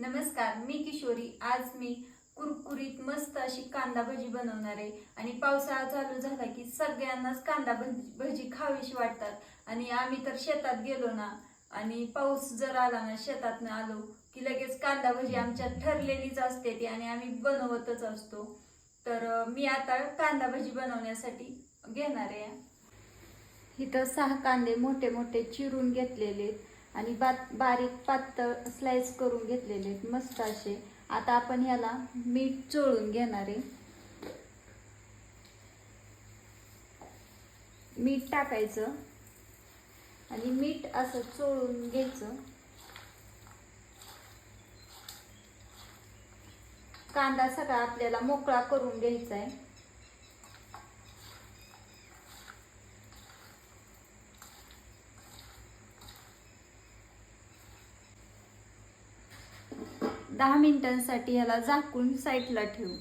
नमस्कार मी किशोरी. आज मी कुरकुरीत मस्त अशी कांदा भजी बनवणार आहे. आणि पावसाळा चालू झाला की सगळ्यांनाच कांदा भजी भजी खावीशी वाटतात. आणि आम्ही तर शेतात गेलो ना आणि पाऊस जर आला ना शेतातनं आलो की लगेच कांदा भजी आमच्या ठरलेलीच असते ती आणि आम्ही बनवतच असतो. तर मी आता कांदा भजी बनवण्यासाठी घेणार आहे. इथं सहा कांदे मोठे मोठे चिरून घेतलेले आहेत. आणि बात बारीक पातळ स्लाइस करून घेतलेले आहेत मस्त असे. आता आपण ह्याला मीठ चोळून घेणार आहे. मीठ टाकायचं आणि मीठ असं चोळून घ्यायचं. कांदा सगळा आपल्याला मोकळा करून घ्यायचा आहे. दहा मिनिटांसाठी ह्याला झाकून साईडला ठेवू.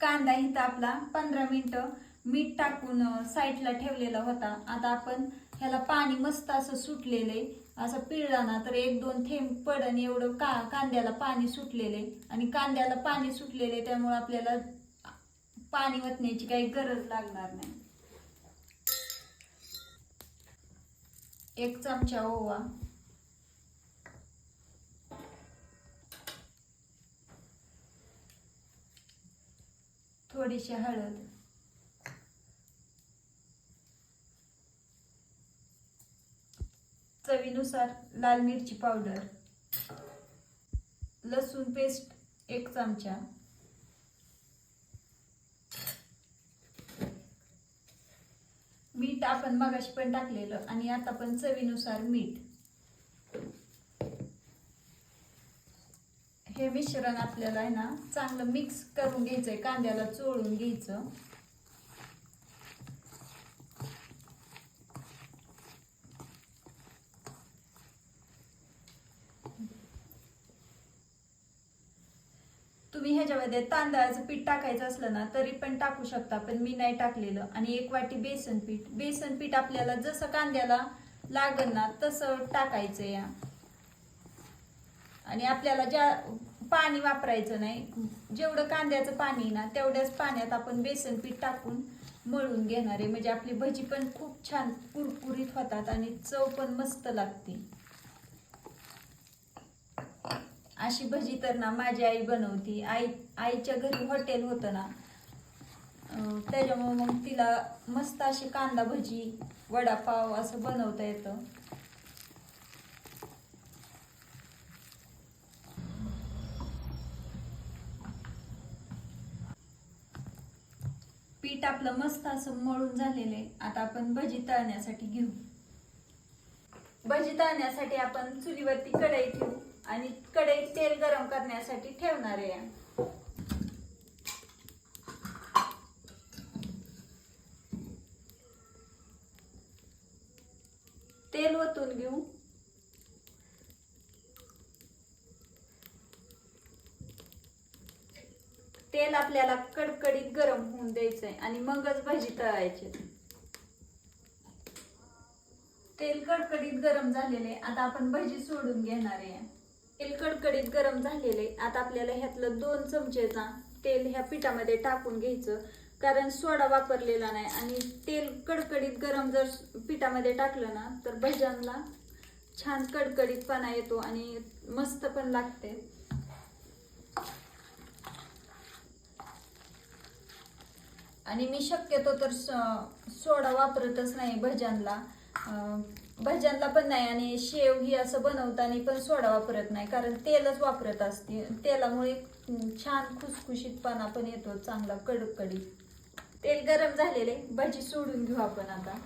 कांदा इथं आपला पंधरा मिनटं मीठ टाकून साईडला ठेवलेला होता. आता आपण ह्याला पाणी मस्त असं सुटलेलं आहे. असं पिळला ना तर एक दोन थेंब पडन एवढं का कांद्याला पाणी सुटलेले आणि कांद्याला पाणी सुटलेलं आहे त्यामुळे आपल्याला पाणी वतण्याची काही गरज लागणार नाही. एक चमचा ओवा. थोडीशी हळद. चवीनुसार लाल मिरची पावडर. लसूण पेस्ट एक चमचा मीठ आपण मगाशी पण टाकलेलं आणि आता पण चवीनुसार मीठ. हे मिश्रण आपल्याला आहे ना चांगलं मिक्स करून घ्यायचंय कांद्याला चोळून घ्यायचं. तुम्ही ह्याच्यामध्ये तांदळाचं पीठ टाकायचं असलं ना तरी पण टाकू शकता पण मी नाही टाकलेलं. आणि एक वाटी बेसन पीठ. बेसन पीठ आपल्याला जसं कांद्याला लागल ना तसं टाकायचं या. आणि आपल्याला ज्या पाणी वापरायचं नाही जेवढं कांद्याचं पाणी ना तेवढ्याच पाण्यात आपण बेसन पीठ टाकून मळून घेणार आहे. म्हणजे आपली भजी पण खूप छान कुरकुरीत होतात आणि चव पण मस्त लागते. अशी भजी तर ना माझी आई बनवती. आई आईच्या घरी हॉटेल होतं ना. त्याच्यामुळे मग तिला मस्त अशी कांदा भजी वडापाव असं बनवता येतं. पीठ आपलं मस्त असं मळून झालेलं आहे. आता आपण भजी तळण्यासाठी घेऊ. भजी तळण्यासाठी आपण चुलीवरती कढई ठेवू. आणि कढईत तेल गरम करण्यासाठी ठेवणार आहे. तेल ओतून घेऊ. तेल आपल्याला कडकडीत गरम होऊन द्यायचंय आणि मगच भजी तळायची. तेल कडकडीत गरम झालेले आता आपण भजी सोडून घेणार आहे. तेल कडकडीत गरम झालेले. आता आपल्याला ह्यातलं दोन चमचेचा तेल ह्या पिठामध्ये टाकून घ्यायचं. कारण सोडा वापरलेला नाही आणि तेल कडकडीत गरम जर पिठामध्ये टाकलं ना तर भज्यांना छान कडकडीतपणा येतो आणि मस्त पण लागते. आणि मी शक्यतो तर सोडा वापरतच नाही भज्यांना. भज्यांना पण नाही आणि शेव ही असं बनवताना पण सोडा वापरत नाही कारण तेलच वापरत असते. तेलामुळे छान खुसखुशीतपणा पण येतो चांगला कडकडीत. तेल गरम झालेले भजी सोडून घेऊ आपण आता.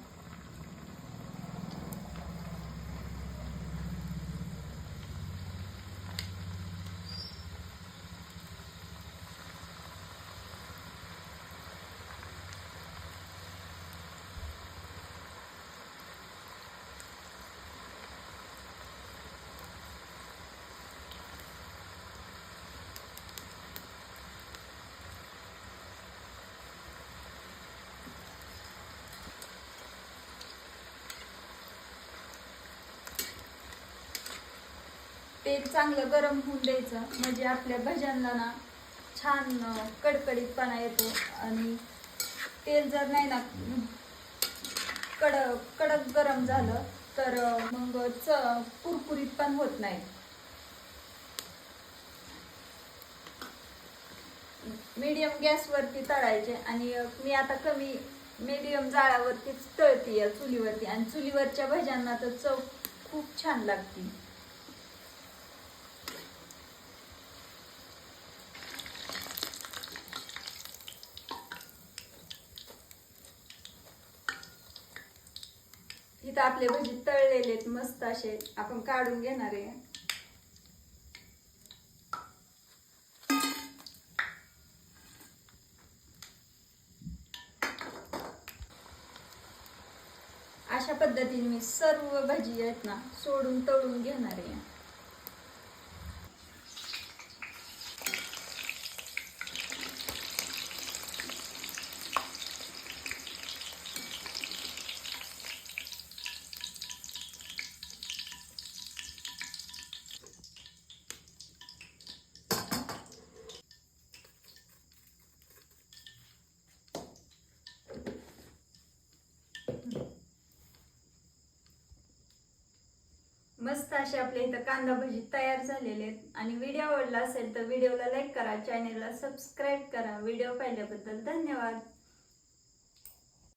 तेल चांगलं गरम होऊन द्यायचं. म्हणजे आपल्या भज्यांना ना छान कडकडीतपणा येतो. आणि तेल जर नाही ना कडक कडक गरम झालं तर मग च कुरकुरीत पण होत नाही. मीडियम गॅसवरती तळायचे आणि मी आता कमी मीडियम जाळावरतीच तळते या चुलीवरती. आणि चुलीवरच्या भज्यांना तर चव खूप छान लागते. इथं आपले भजी तळलेले आहेत मस्त असे आपण काढून घेणार आहे. अशा पद्धतीने मी सर्व भजी आहेत ना सोडून तळून घेणार आहे. मस्त असे आपल्या इथं कांदा भजी तयार झालेले आहेत. आणि व्हिडिओ आवडला असेल तर व्हिडिओला लाईक करा चॅनेलला सबस्क्राईब करा. व्हिडिओ पाहिल्याबद्दल धन्यवाद.